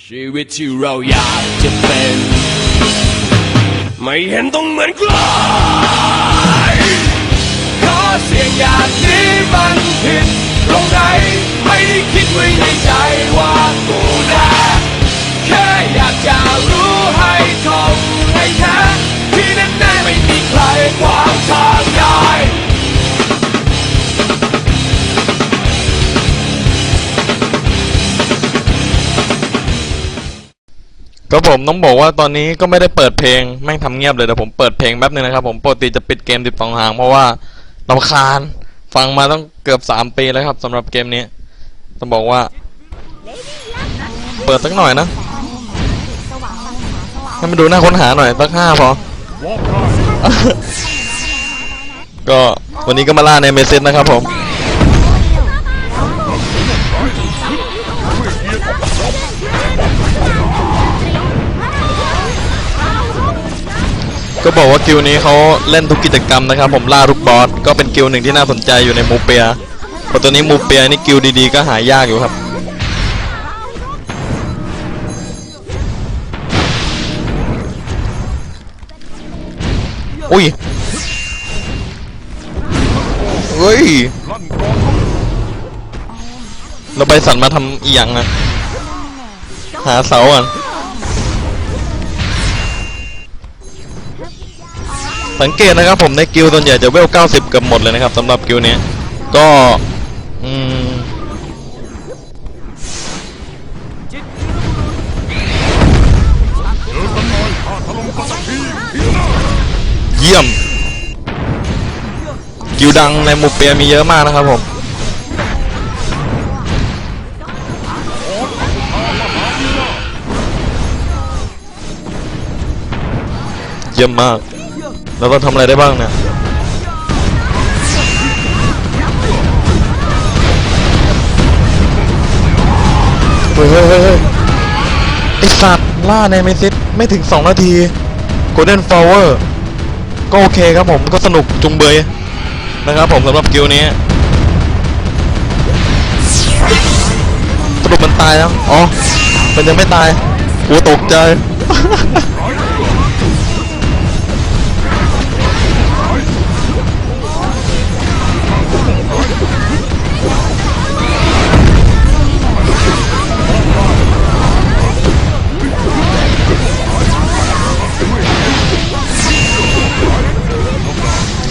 ชีวิตที่เราอยากจะเป็น ไม่เห็นต้องเหมือนใครขอเสียงอย่างนี้มันผิดตรงไหน ก็ผมต้องบอกว่าตอนนี้ก็ไม่ได้เปิดเพลงแม่งทำเงียบเลยเดี๋ยวผมเปิดเพลงแป๊บนึงนะครับผมปกติจะปิดเกมติดสองหางเพราะว่าลำคาญฟังมาต้องเกือบสามปีแล้วครับสำหรับเกมนี้ต้องบอกว่า เปิดสักหน่อยนะให้มันดูหน่าค้นหาหน่อยสักห้าพอ ก็วันนี้ก็มาล่าในเมสเซจนะครับผม ก็บอกว่ากิลนี้เขาเล่นทุกกิจกรรมนะครับ ผมล่าทุกบอสก็เป็นกิลหนึ่งที่น่าสนใจอยู่ในมูเปียพราะตัวนี้มูเปียนี่กิลดีๆก็หายากอยู่ครับอุ้ยเฮ้ยเราไปสั่นมาทำอีหยังอะหาเสาก่อน สังเกตนะครับผมในกิลส่วนใหญ่จะเวล 90 เกือบหมดเลยนะครับสำหรับกิลนี้ก็อืมเยี่ยมกิลดังในหมู่เปียมีเยอะมากนะครับผมเยี่ยมมาก แล้วเราทำอะไรได้บ้างเนี่ยเฮ้ยเฮ้ยเฮ้ยไอสัตว์ล่าในเมซิสไม่ถึง 2 นาที Golden Flower ก็โอเคครับผมก็สนุกจุงเบยนะครับผมสำหรับกิลนี้สรุปมันตายแล้ว อ๋อ มันยังไม่ตายกูตกใจ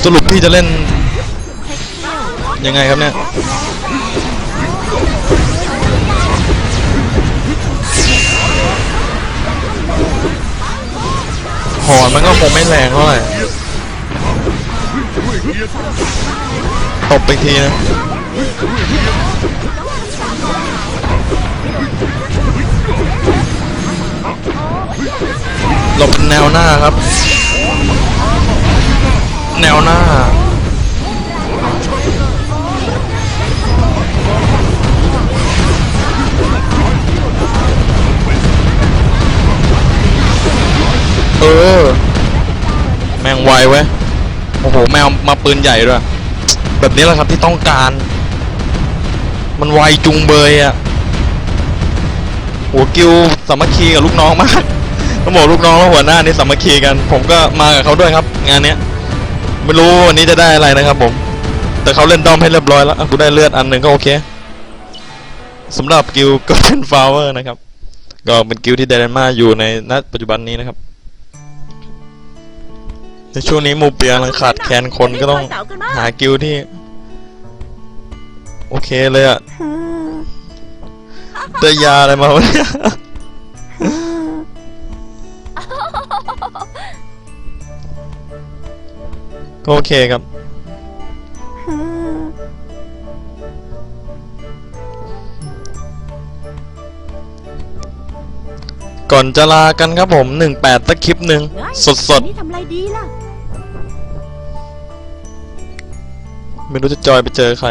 สรุปพี่จะเล่น ยังไงครับเนี่ยหอนมันก็คงไม่แรงเท่าไหร่ตบไปทีนะหลบแนวหน้าครับ หน้าเออ แมงไวเว้ย โอ้โห แมวมาปืนใหญ่ด้วย แบบนี้แหละครับที่ต้องการ มันไวจุงเบยอะโหกิวสามัคคีกับลูกน้องมากต้องบอกลูกน้องและหัวหน้านี่สามัคคีกัน ผมก็มากับเขาด้วยครับ งานเนี้ย ไม่รู้วันนี้จะได้อะไรนะครับผม แต่เขาเล่นดอมให้เรียบร้อยแล้วอะกูได้เลือดอันหนึ่งก็โอเคสำหรับกิลก็เป็นฟาวเวอร์นะครับ ก็เป็นกิลที่เดนมาร์อยู่ในณปัจจุบันนี้นะครับ ในช่วงนี้มูเปียกำลังขาดแคลนคนก็ต้องหากิลที่ โอเคเลยอะได้ยาอะไรมาวะเนี่ย ก็โอเคครับ ก่อนจะลากันครับผมหนึ่งแปดสักคลิปหนึ่งสดสดนี่ทำอะไรดีล่ะๆไม่รู้จะจอยไปเจอใคร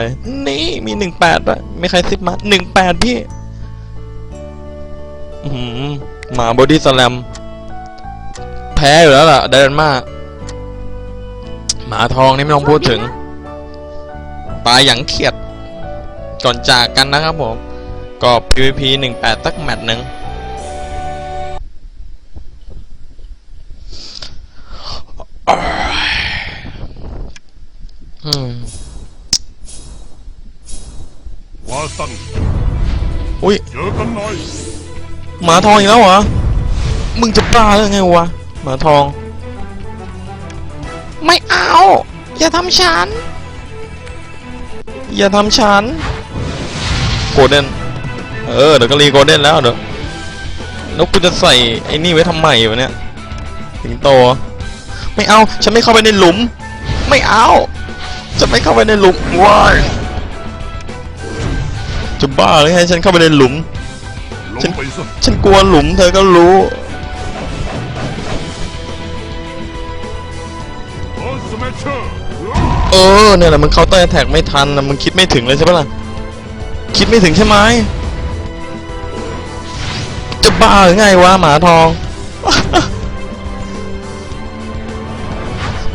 นี่มีหนึ่งแปดอะไม่ใครซิปมาหนึ่งแปดพี่อือหือหมาบอดี้สแลม แพ้อยู่แล้วล่ะเดินมาก หมาทองนี่ไม่ต้องพูดถึงตายอย่างเขียด ก่อนจากกันนะครับผม ก็ PVP 18ตักแมตช์หนึ่งว่าสั่งอุ้ยเจอกันหน่อยหมาทองอีกแล้วเหรอ มึงจะบ้าหรือไงวะ หมาทอง ไม่เอา อย่าทำฉัน อย่าทำฉัน โกลเด้น เออ เดี๋ยวก็รีโกลเด้นแล้วเดี๋ยวแล้วกูจะใส่ไอ้นี่ไว้ทำไมวะเนี่ยสิงโต ไม่เอา ฉันไม่เข้าไปในหลุม ไม่เอา จะไม่เข้าไปในหลุมว้ายจะบ้าหรือไงฉันเข้าไปในหลุม ลงไปซะ ฉันกลัวหลุมเธอก็รู้ เออเนี่ยแหละมึงเคาน์เตอร์แท็กไม่ทันนะมึงคิดไม่ถึงเลยใช่ปะล่ะ คิดไม่ถึงใช่ไหมจะบ้าหรือไงวะหมาทอง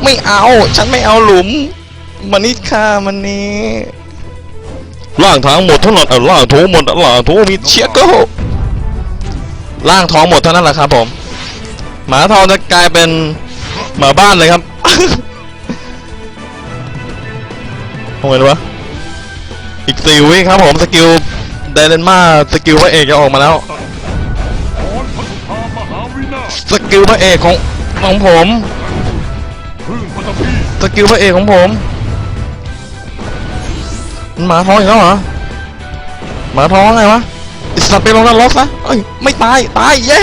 ไม่เอา ฉันไม่เอาหลุม มันนี่ค่ามันนี้ล่างทางหมดเท่านั้นเอาล่างทูหมดล่างทูมีเชียโก้ล่างท้องหมดเท่านั้นแหละครับผม หมาทองจะกลายเป็นหมาบ้านเลยครับ ไงวะอีกสี่วิครับผมสกิลไดเรนมาสกิลพระเอกจะออกมาแล้ว สกิลพระเอกของของผมสกิลพระเอกของผมมันหมาท้องอีกแล้วเหรอหมาท้องไงวะสัตว์ไปลงนรกซะเอ้ยไม่ตายตายเย้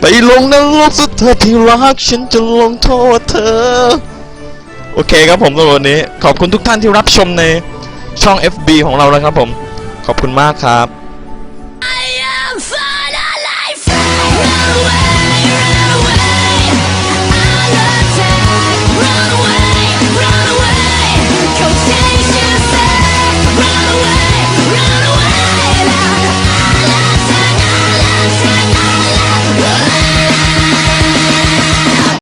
ไปลงนรกสุดเธอที่รักฉันจะลงโทษเธอ โอเคครับผมสำหรับวันนี้ ขอบคุณทุกท่านที่รับชมในช่อง FB ของเรานะครับผม ขอบคุณมากครับ I am fun alive